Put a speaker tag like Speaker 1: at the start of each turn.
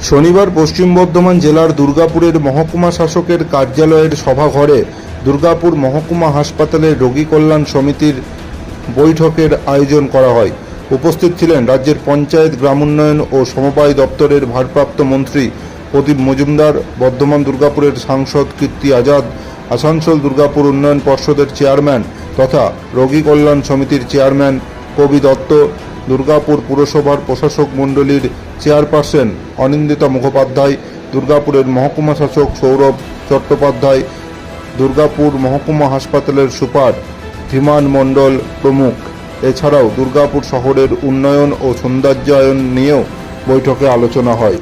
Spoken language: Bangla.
Speaker 1: শনিবার পশ্চিম বর্ধমান জেলার দুর্গাপুরের মহকুমা শাসকের কার্যালয়ের সভাঘরে দুর্গাপুর মহকুমা হাসপাতালের রোগী কল্যাণ সমিতির বৈঠকের আয়োজন করা হয়। উপস্থিত ছিলেন রাজ্যের পঞ্চায়েত, গ্রামোন্নয়ন ও সমবায় দপ্তরের ভারপ্রাপ্ত মন্ত্রী প্রদীপ মজুমদার, বর্ধমান দুর্গাপুরের সাংসদ কীর্তি আজাদ, আসানসোল দুর্গাপুর উন্নয়ন পর্ষদের চেয়ারম্যান তথা রোগী কল্যাণ সমিতির চেয়ারম্যান কবি দত্ত দুর্গাপুর পুরসভার প্রশাসক মণ্ডলীর চেয়ারপারসন অনিন্দিতা মুখোপাধ্যায়, দুর্গাপুরের মহকুমা শাসক সৌরভ চট্টোপাধ্যায়, দুর্গাপুর মহকুমা হাসপাতালের সুপার ধীমান মণ্ডল প্রমুখ। এছাড়াও দুর্গাপুর শহরের উন্নয়ন ও সৌন্দর্যায়ন নিয়েও বৈঠকে আলোচনা হয়।